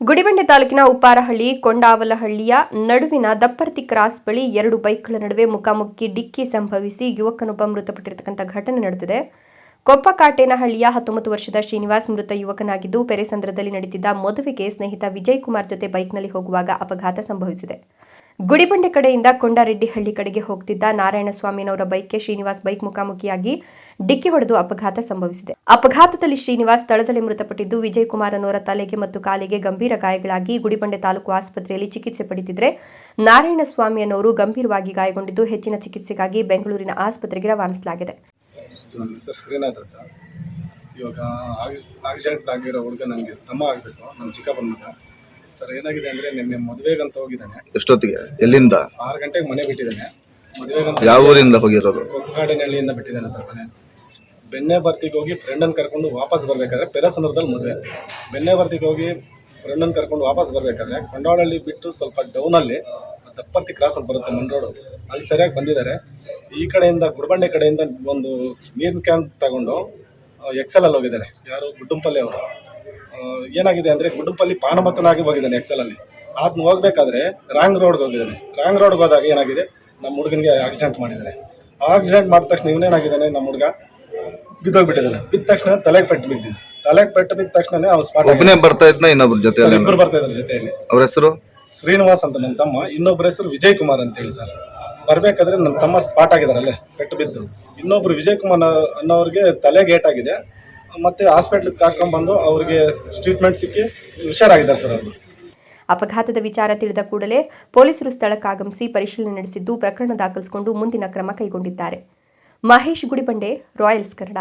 ಗುಡಿಬಂಡೆ ತಾಲೂಕಿನ ಉಪ್ಪಾರಹಳ್ಳಿ, ಕೊಂಡಾವಲಹಳ್ಳಿಯ ನಡುವಿನ ದಪ್ಪರ್ತಿ ಕ್ರಾಸ್ ಬಳಿ ಎರಡು ಬೈಕ್ಗಳ ನಡುವೆ ಮುಖಾಮುಖಿ ಡಿಕ್ಕಿ ಸಂಭವಿಸಿ ಯುವಕನೊಬ್ಬ ಮೃತಪಟ್ಟಿರತಕ್ಕಂಥ ಘಟನೆ ನಡೆದಿದೆ. ಕೊಪ್ಪಕಾಟೇನಹಳ್ಳಿಯ ಹತ್ತೊಂಬತ್ತು ವರ್ಷದ ಶ್ರೀನಿವಾಸ್ ಮೃತ ಯುವಕನಾಗಿದ್ದು, ಪೆರೆಸಂದ್ರದಲ್ಲಿ ನಡೆದಿದ್ದ ಮದುವೆಗೆ ಸ್ನೇಹಿತ ವಿಜಯ್ ಕುಮಾರ್ ಜೊತೆ ಬೈಕ್ನಲ್ಲಿ ಹೋಗುವಾಗ ಅಪಘಾತ ಸಂಭವಿಸಿದೆ. ಗುಡಿಬಂಡೆ ಕಡೆಯಿಂದ ಕೊಂಡಾರೆಡ್ಡಿಹಳ್ಳಿ ಕಡೆಗೆ ಹೋಗ್ತಿದ್ದ ನಾರಾಯಣಸ್ವಾಮಿನವರ ಬೈಕ್ಗೆ ಶ್ರೀನಿವಾಸ್ ಬೈಕ್ ಮುಖಾಮುಖಿಯಾಗಿ ಡಿಕ್ಕಿ ಹೊಡೆದು ಅಪಘಾತ ಸಂಭವಿಸಿದೆ. ಅಪಘಾತದಲ್ಲಿ ಶ್ರೀನಿವಾಸ್ ಸ್ಥಳದಲ್ಲಿ ಮೃತಪಟ್ಟಿದ್ದು ವಿಜಯ್ ಕುಮಾರ್ ಅನ್ನೋರ ತಲೆಗೆ ಮತ್ತು ಕಾಲಿಗೆ ಗಂಭೀರ ಗಾಯಗಳಾಗಿ ಗುಡಿಬಂಡೆ ತಾಲೂಕು ಆಸ್ಪತ್ರೆಯಲ್ಲಿ ಚಿಕಿತ್ಸೆ ಪಡೆದಿದ್ರೆ ನಾರಾಯಣಸ್ವಾಮಿ ಅನ್ನೋರು ಗಂಭೀರವಾಗಿ ಗಾಯಗೊಂಡಿದ್ದು, ಹೆಚ್ಚಿನ ಚಿಕಿತ್ಸೆಗಾಗಿ ಬೆಂಗಳೂರಿನ ಆಸ್ಪತ್ರೆಗೆ ರವಾನಿಸಲಾಗಿದೆ. ಇವಾಗ ಆಕ್ಸಿಡೆಂಟ್ ಆಗಿರೋ ಹುಡುಗ ನನಗೆ ತಮ್ಮ ಆಗಬೇಕು. ನಮ್ಮ ಚಿಕ್ಕಪ್ಪನ ಮಗ. ಸರ್ ಏನಾಗಿದೆ ಅಂದರೆ ನಿನ್ನೆ ಮದುವೆಗಂತ ಹೋಗಿದ್ದಾನೆ. ಎಷ್ಟೊತ್ತಿಗೆ? ಎಲ್ಲಿಂದ? ಆರು ಗಂಟೆಗೆ ಮನೆ ಬಿಟ್ಟಿದ್ದಾನೆ. ಮದುವೆಗಂತ ಯಾವ ಊರಿಂದ ಹೋಗಿರೋದು? ಕೊಕ್ಕಗಾಡಿನಹಳ್ಳಿಯಿಂದ ಬಿಟ್ಟಿದ್ದಾನೆ ಸರ್ ಮನೆ. ಬೆಣ್ಣೆ ಬರ್ತಿಗೆ ಹೋಗಿ ಫ್ರೆಂಡನ್ನು ಕರ್ಕೊಂಡು ವಾಪಸ್ ಬರಬೇಕಾದ್ರೆ ಪೆರಸಂದ್ರದಲ್ಲಿ ಮದುವೆ. ಬೆಣ್ಣೆ ಬರ್ತಿಗೆ ಹೋಗಿ ಫ್ರೆಂಡನ್ನು ಕರ್ಕೊಂಡು ವಾಪಸ್ ಬರಬೇಕಾದ್ರೆ ಕೊಂಡಾಳಹಳ್ಳಿ ಬಿಟ್ಟು ಸ್ವಲ್ಪ ಡೌನಲ್ಲಿ ದಪ್ಪರ್ತಿ ಕ್ರಾಸ್ ಅಂತ ಬರುತ್ತೆ ಮನ್ ರೋಡು. ಅಲ್ಲಿ ಸರಿಯಾಗಿ ಬಂದಿದ್ದಾರೆ. ಈ ಕಡೆಯಿಂದ ಗುಡ್ಬಂಡೆ ಕಡೆಯಿಂದ ಒಂದು ನೀರಿನ ಕ್ಯಾನ್ ತಗೊಂಡು ಎಕ್ಸೆಲ್ ಅಲ್ಲಿ ಹೋಗಿದ್ದಾರೆ. ಯಾರು? ಗುಡ್ಡಂಪಲ್ಲಿ ಅವರು. ಏನಾಗಿದೆ ಅಂದರೆ ಗುಡ್ಡಂಪಲ್ಲಿ ಪಾನಮತ್ತನಾಗಿ ಹೋಗಿದ್ದಾನೆ ಎಕ್ಸೆಲ್ ಅಲ್ಲಿ. ಅದನ್ನ ಹೋಗ್ಬೇಕಾದ್ರೆ ರಾಂಗ್ ರೋಡ್ಗೆ ಹೋಗಿದ್ದಾನೆ. ರಾಂಗ್ ರೋಡ್ಗೆ ಹೋದಾಗ ಏನಾಗಿದೆ? ನಮ್ಮ ಹುಡುಗನಿಗೆ ಆಕ್ಸಿಡೆಂಟ್ ಮಾಡಿದ್ದಾರೆ ಆಕ್ಸಿಡೆಂಟ್ ಮಾಡಿದ ತಕ್ಷಣ ಇವನೇನಾಗಿದ್ದಾನೆ? ನಮ್ಮ ಹುಡುಗ ಬಿದ್ದೋಗ್ಬಿಟ್ಟಿದ್ದಾನೆ. ಬಿದ್ದ ತಕ್ಷಣ ತಲೆಗೆ ಪೆಟ್ಟು ಬಿದ್ದಿದೆ ತಲೆಗೆ ಪೆಟ್ಟು ಬಿದ್ದ ತಕ್ಷಣ ಅವ್ನು ಸ್ಪಾಟ್ ಒಬ್ಬನೇ ಬರ್ತಾ ಇದ್ನ ಇನ್ನೊಬ್ರ ಜೊತೆ ಇಬ್ಬರು ಬರ್ತಾ ಇದ್ದಾರೆ ಜೊತೆಯಲ್ಲಿ. ಅವ್ರ ಹೆಸರು? ಶ್ರೀನಿವಾಸ್ ಅಂತ ನನ್ನ ತಮ್ಮ. ಇನ್ನೊಬ್ಬರ ಹೆಸರು ವಿಜಯ್ ಕುಮಾರ್ ಅಂತ ಹೇಳಿ ಸರ್. ಬರ್ಬೇಕಾದ್ರೆ ನಮ್ಮ ತಮ್ಮ ಸ್ಪಾಟ್ ಆಗಿದ್ದಾರೆ ಅಲ್ಲೇ ಪೆಟ್ಟು ಬಿದ್ದು. ಇನ್ನೊಬ್ರು ವಿಜಯ್ ಕುಮಾರ್ ಅನ್ನೋರಿಗೆ ತಲೆಗೆ ಏಟಾಗಿದೆ ಮತ್ತೆ ಹಾಸ್ಪಿಟ್ಲಿಗೆ ಕರ್ಕೊಂಡ್ಬಂದು ಅವರಿಗೆ ಟ್ರೀಟ್ಮೆಂಟ್ ಸಿಕ್ಕಿ ಹುಷಾರಾಗಿದ್ದಾರೆ ಸರ್ ಅವರು. ಅಪಘಾತದ ವಿಚಾರ ತಿಳಿದ ಕೂಡಲೇ ಪೊಲೀಸರು ಸ್ಥಳಕ್ಕಾಗಮಿಸಿ ಪರಿಶೀಲನೆ ನಡೆಸಿದ್ದು ಪ್ರಕರಣ ದಾಖಲಿಸಿಕೊಂಡು ಮುಂದಿನ ಕ್ರಮ ಕೈಗೊಂಡಿದ್ದಾರೆ. ಮಹೇಶ್ ಗುಡಿಬಂಡೆ ರಾಯಲ್ಸ್ ಕನ್ನಡ